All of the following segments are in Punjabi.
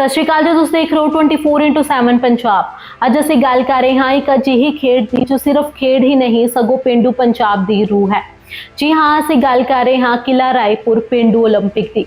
ਸਤਿ ਸ਼੍ਰੀ ਅਕਾਲ ਜੀ ਤੁਸੀਂ ਦੇਖ ਰਹੇ ਹੋ 24/7 ਪੰਜਾਬ ਅੱਜ ਅਸੀਂ ਗੱਲ ਕਰ ਰਹੇ ਹਾਂ ਇੱਕ ਅਜਿਹੀ ਖੇਡ ਦੀ ਜੋ ਸਿਰਫ ਖੇਡ ਹੀ ਨਹੀਂ ਸਗੋਂ ਪਿੰਡੂ ਪੰਜਾਬ ਦੀ ਰੂਹ ਹੈ ਜੀ ਹਾਂ ਅਸੀਂ ਗੱਲ ਕਰ ਰਹੇ ਹਾਂ ਕਿਲਾ ਰਾਏਪੁਰ ਪਿੰਡੂ 올림픽 ਦੀ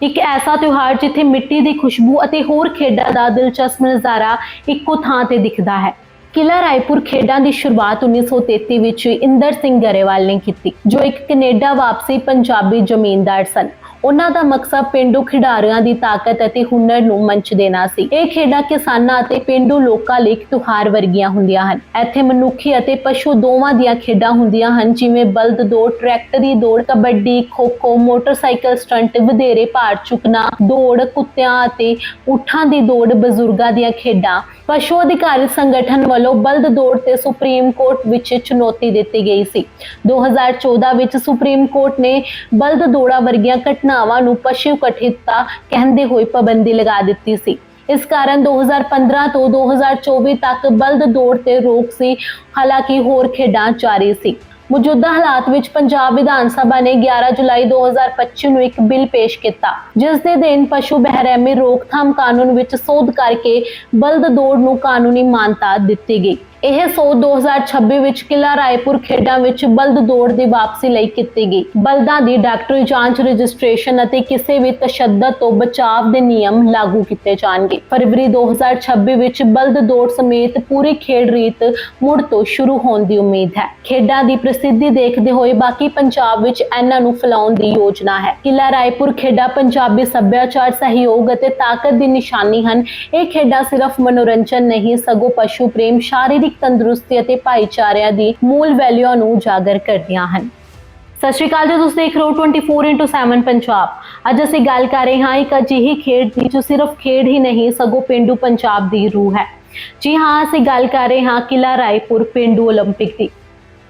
ਇੱਕ ਐਸਾ ਤਿਉਹਾਰ ਜਿੱਥੇ ਮਿੱਟੀ ਦੀ ਖੁਸ਼ਬੂ ਅਤੇ ਹੋਰ ਖੇਡਾਂ ਦਾ ਦਿਲਚਸਪ ਨਜ਼ਾਰਾ ਇੱਕੋ ਥਾਂ ਤੇ ਦਿਖਦਾ ਹੈ ਕਿਲਾ ਰਾਏਪੁਰ ਖੇਡਾਂ ਦੀ ਸ਼ੁਰੂਆਤ 1933 ਵਿੱਚ ਇੰਦਰ ਸਿੰਘ ਗਰੇਵਾਲ ਨੇ ਕੀਤੀ ਜੋ ਇੱਕ ਕੈਨੇਡਾ ਵਾਪਸੀ ਪੰਜਾਬੀ ਜ਼ਮੀਨਦਾਰ ਸਨ ਉਹਨਾਂ ਦਾ ਮਕਸਦ ਪਿੰਡੂ ਖਿਡਾਰੀਆਂ ਦੀ ਤਾਕਤ ਅਤੇ ਹੁਨਰ ਨੂੰ ਮੰਚ ਦੇਣਾ ਸੀ। ਇਹ ਖੇਡਾਂ ਕਿਸਾਨਾਂ ਅਤੇ ਪਿੰਡੂ ਲੋਕਾਂ ਲਈ ਤਿਉਹਾਰ ਵਰਗੀਆਂ ਹੁੰਦੀਆਂ ਹਨ। ਇੱਥੇ ਮਨੁੱਖੀ ਅਤੇ ਪਸ਼ੂ ਦੋਵਾਂ ਦੀਆਂ ਖੇਡਾਂ ਹੁੰਦੀਆਂ ਹਨ, ਜਿਵੇਂ ਬਲਦ ਦੌੜ, ਟਰੈਕਟਰ ਦੌੜ, ਕਬੱਡੀ, ਖੋ-ਖੋ, ਮੋਟਰਸਾਈਕਲ ਸਟੰਟ, ਵਧੇਰੇ ਭਾਰ ਚੁੱਕਣਾ, ਦੌੜ, ਕੁੱਤਿਆਂ ਅਤੇ ਊਠਾਂ ਦੀ ਦੌੜ, ਬਜ਼ੁਰਗਾਂ ਦੀਆਂ ਖੇਡਾਂ। ਪਸ਼ੂ ਅਧਿਕਾਰੀ ਸੰਗਠਨ ਵੱਲੋਂ ਬਲਦ ਦੌੜ ਤੇ ਸੁਪਰੀਮ ਕੋਰਟ ਵਿੱਚ ਚੁਣੌਤੀ ਦਿੱਤੀ ਗਈ ਸੀ। 2014 ਵਿੱਚ ਸੁਪਰੀਮ ਕੋਰਟ ਨੇ ਬਲਦ ਦੌੜਾਂ ਵਰਗੀਆਂ ਘਟਨਾ ਘਟਨਾਵਾਂ ਨੂੰ ਪਸ਼ੂ ਕਠਿਤਤਾ ਕਹਿੰਦੇ ਹੋਏ ਪਾਬੰਦੀ ਲਗਾ ਦਿੱਤੀ ਸੀ। ਇਸ ਕਾਰਨ 2015 ਤੋਂ 2024 ਤੱਕ ਬਲਦ ਦੌੜ ਤੇ ਰੋਕ ਸੀ। ਹਾਲਾਂਕਿ ਹੋਰ ਖੇਡਾਂ ਜਾਰੀ ਸੀ। ਮੌਜੂਦਾ ਹਾਲਾਤ ਵਿੱਚ ਪੰਜਾਬ ਵਿਧਾਨ ਸਭਾ ਨੇ 11 ਜੁਲਾਈ 2025 ਨੂੰ ਇੱਕ ਬਿੱਲ ਪੇਸ਼ ਕੀਤਾ, ਜਿਸ ਦੇ ਦੇਨ ਪਸ਼ੂ ਬਹਿਰਮੀ ਰੋਕਥਾਮ ਕਾਨੂੰਨ ਵਿੱਚ ਸੋਧ ਕਰਕੇ ਬਲਦ ਦੌੜ ਨੂੰ ਕਾਨੂੰਨੀ ਮਾਨਤਾ ਦਿੱਤੀ ਗਈ। ਇਹ ਸੋਧ 2026 ਵਿੱਚ ਕਿਲਾ ਰਾਏਪੁਰ ਖੇਡਾਂ ਵਿੱਚ ਬਲਦ ਦੌੜ ਦੀ ਵਾਪਸੀ ਲਈ ਕੀਤੀ ਗਈ। ਬਲਦਾਂ ਦੀ ਡਾਕਟਰੀ ਜਾਂਚ, ਰਜਿਸਟ੍ਰੇਸ਼ਨ ਅਤੇ ਕਿਸੇ ਵੀ ਤਸ਼ੱਦਦ ਤੋਂ ਬਚਾਅ ਦੇ ਨਿਯਮ ਲਾਗੂ ਕੀਤੇ ਜਾਣਗੇ। ਫਰਵਰੀ 2026 ਵਿੱਚ ਬਲਦ ਦੌੜ ਸਮੇਤ ਪੂਰੀ ਖੇਡ ਰੀਤ ਮੁੜ ਤੋਂ ਸ਼ੁਰੂ ਹੋਣ ਦੀ ਉਮੀਦ ਹੈ। ਖੇਡਾਂ ਦੀ ਪ੍ਰਸਿੱਧੀ ਦੇਖਦੇ ਹੋਏ ਬਾਕੀ ਪੰਜਾਬ ਵਿੱਚ ਇਹਨਾਂ ਨੂੰ ਫੈਲਾਉਣ ਦੀ ਯੋਜਨਾ ਹੈ। ਕਿਲਾ ਰਾਏਪੁਰ ਖੇਡਾਂ ਪੰਜਾਬੀ ਸੱਭਿਆਚਾਰ, ਸਹਿਯੋਗ ਅਤੇ ਤਾਕਤ ਦੀ ਨਿਸ਼ਾਨੀ ਹਨ। ਇਹ ਖੇਡਾਂ ਸਿਰਫ ਮਨੋਰੰਜਨ ਨਹੀਂ, ਸਗੋਂ ਪਸ਼ੂ ਪ੍ਰੇਮ, ਸ਼ਾਰੀਰਿਕ ਤੰਦਰੁਸਤੀ ਅਤੇ ਭਾਈਚਾਰਿਆਂ ਦੀ ਮੂਲ ਵੈਲਿਊਆਂ ਨੂੰ ਉਜਾਗਰ ਕਰਦੀਆਂ ਹਨ ਸਤਿ ਸ਼੍ਰੀ ਅਕਾਲ ਜੀ ਤੁਸੀਂ ਦੇਖ ਰਹੇ ਹੋ 24/7 ਪੰਜਾਬ ਅੱਜ ਅਸੀਂ ਗੱਲ ਕਰ ਰਹੇ ਹਾਂ ਇੱਕ ਅਜਿਹੀ ਖੇਡ ਦੀ ਜੋ ਸਿਰਫ ਖੇਡ ਹੀ ਨਹੀਂ ਸਗੋਂ ਪਿੰਡੂ ਪੰਜਾਬ ਦੀ ਰੂਹ ਹੈ ਜੀ ਹਾਂ ਅਸੀਂ ਗੱਲ ਕਰ ਰਹੇ ਹਾਂ ਕਿਲਾ ਰਾਏਪੁਰ ਪਿੰਡੂ 올림픽 ਦੀ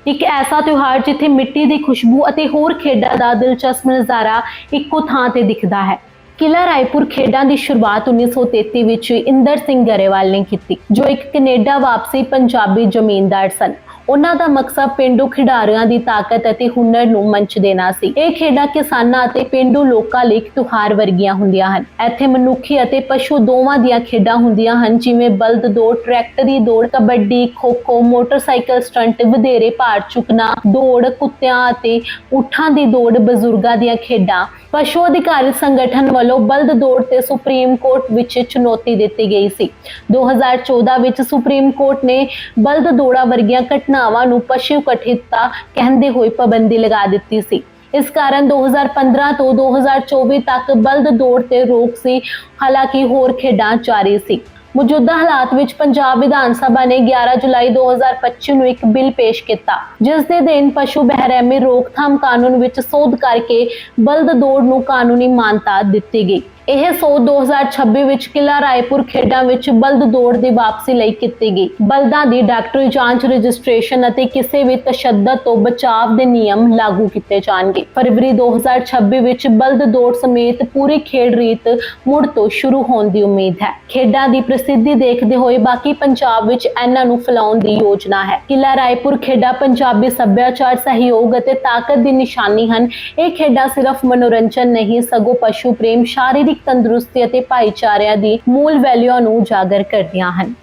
ਇੱਕ ਐਸਾ ਤਿਉਹਾਰ ਜਿੱਥੇ ਮਿੱਟੀ ਦੀ ਖੁਸ਼ਬੂ ਅਤੇ ਹੋਰ ਖੇਡਾਂ ਦਾ ਦਿਲਚਸਪ ਨਜ਼ਾਰਾ ਇੱਕੋ ਥਾਂ ਤੇ ਦਿਖਦਾ ਹੈ ਕਿਲਾ ਰਾਏਪੁਰ ਖੇਡਾਂ ਦੀ ਸ਼ੁਰੂਆਤ 1933 ਵਿੱਚ ਇੰਦਰ ਸਿੰਘ ਗਰੇਵਾਲ ਨੇ ਕੀਤੀ, ਜੋ ਇੱਕ ਕੈਨੇਡਾ ਵਾਪਸੀ ਪੰਜਾਬੀ ਜ਼ਮੀਨਦਾਰ ਸਨ। ਉਹਨਾਂ ਦਾ ਮਕਸਦ ਪਿੰਡੂ ਖਿਡਾਰੀਆਂ ਦੀ ਤਾਕਤ ਅਤੇ ਹੁਨਰ ਨੂੰ ਮੰਚ ਦੇਣਾ ਸੀ। ਇਹ ਖੇਡਾਂ ਕਿਸਾਨਾਂ ਅਤੇ ਪਿੰਡੂ ਲੋਕਾਂ ਲਈ ਤਿਉਹਾਰ ਵਰਗੀਆਂ ਹੁੰਦੀਆਂ ਹਨ। ਇੱਥੇ ਮਨੁੱਖੀ ਅਤੇ ਪਸ਼ੂ ਦੋਵਾਂ ਦੀਆਂ ਖੇਡਾਂ ਹੁੰਦੀਆਂ ਹਨ, ਜਿਵੇਂ ਬਲਦ ਦੌੜ, ਟਰੈਕਟਰੀ ਦੌੜ, ਕਬੱਡੀ, ਖੋ-ਖੋ, ਮੋਟਰਸਾਈਕਲ ਸਟੰਟ, ਵਧੇਰੇ ਭਾਰ ਚੁੱਕਣਾ, ਦੌੜ, ਕੁੱਤਿਆਂ ਅਤੇ ਊਠਾਂ ਦੀ ਦੌੜ, ਬਜ਼ੁਰਗਾਂ ਦੀਆਂ ਖੇਡਾਂ ਪਸ਼ੂ ਅਧਿਕਾਰ ਸੰਗਠਨ ਵੱਲੋਂ ਬਲਦ ਦੌੜ ਤੇ ਸੁਪਰੀਮ ਕੋਰਟ ਵਿੱਚ ਚੁਣੌਤੀ ਦਿੱਤੀ ਗਈ ਸੀ। 2014 ਵਿੱਚ ਸੁਪਰੀਮ ਕੋਰਟ ਨੇ ਬਲਦ ਦੌੜਾਂ ਵਰਗੀਆਂ ਘਟਨਾਵਾਂ ਨੂੰ ਪਸ਼ੂ ਕਠਿਤਤਾ ਕਹਿੰਦੇ ਹੋਏ ਪਾਬੰਦੀ ਲਗਾ ਦਿੱਤੀ ਸੀ। ਇਸ ਕਾਰਨ 2015 ਤੋਂ 2024 ਤੱਕ ਬਲਦ ਦੌੜ ਤੇ ਰੋਕ ਸੀ। ਹਾਲਾਂਕਿ ਹੋਰ ਖੇਡਾਂ ਜਾਰੀ ਸੀ। ਮੌਜੂਦਾ ਹਾਲਾਤ ਵਿੱਚ ਪੰਜਾਬ ਵਿਧਾਨ ਸਭਾ ਨੇ 11 ਜੁਲਾਈ 2025 ਨੂੰ ਇੱਕ ਬਿੱਲ ਪੇਸ਼ ਕੀਤਾ, ਜਿਸ ਦੇ ਦੇਨ ਪਸ਼ੂ ਬਹਿਰਮੀ ਰੋਕਥਾਮ ਕਾਨੂੰਨ ਵਿੱਚ ਸੋਧ ਕਰਕੇ ਬਲਦ ਦੌੜ ਨੂੰ ਕਾਨੂੰਨੀ ਮਾਨਤਾ ਦਿੱਤੀ ਗਈ। ਇਹ ਸੋਧ 2026 ਵਿੱਚ ਕਿਲਾ ਰਾਏਪੁਰ ਖੇਡਾਂ ਵਿੱਚ ਬਲਦ ਦੌੜ ਦੀ ਵਾਪਸੀ ਲਈ ਕੀਤੀ ਗਈ। ਬਲਦਾਂ ਦੀ ਡਾਕਟਰੀ ਜਾਂਚ, ਰਜਿਸਟ੍ਰੇਸ਼ਨ ਅਤੇ ਕਿਸੇ ਵੀ ਤਸ਼ੱਦਦ ਤੋਂ ਬਚਾਅ ਦੇ ਨਿਯਮ ਲਾਗੂ ਕੀਤੇ ਜਾਣਗੇ। ਫਰਵਰੀ 2026 ਵਿੱਚ ਬਲਦ ਦੌੜ ਸਮੇਤ ਪੂਰੀ ਖੇਡ ਰੀਤ ਮੁੜ ਤੋਂ ਸ਼ੁਰੂ ਹੋਣ ਦੀ ਉਮੀਦ ਹੈ। ਖੇਡਾਂ ਦੀ ਪ੍ਰਸਿੱਧੀ ਦੇਖਦੇ ਹੋਏ ਬਾਕੀ ਪੰਜਾਬ ਵਿੱਚ ਇਹਨਾਂ ਨੂੰ ਫੈਲਾਉਣ ਦੀ ਯੋਜਨਾ ਹੈ। ਕਿਲਾ ਰਾਏਪੁਰ ਖੇਡਾਂ ਪੰਜਾਬੀ ਸੱਭਿਆਚਾਰ, ਸਹਿਯੋਗ ਅਤੇ ਤਾਕਤ ਦੀ ਨਿਸ਼ਾਨੀ ਹਨ। ਇਹ ਖੇਡਾਂ ਸਿਰਫ ਮਨੋਰੰਜਨ ਨਹੀਂ, ਸਗੋਂ ਪਸ਼ੂ ਪ੍ਰੇਮ, ਸ਼ਾਰੀਰਿਕ ਤੰਦਰੁਸਤੀ ਅਤੇ ਭਾਈਚਾਰਿਆਂ ਦੀ ਮੂਲ ਵੈਲਿਊਆਂ ਨੂੰ ਉਜਾਗਰ ਕਰਦੀਆਂ ਹਨ।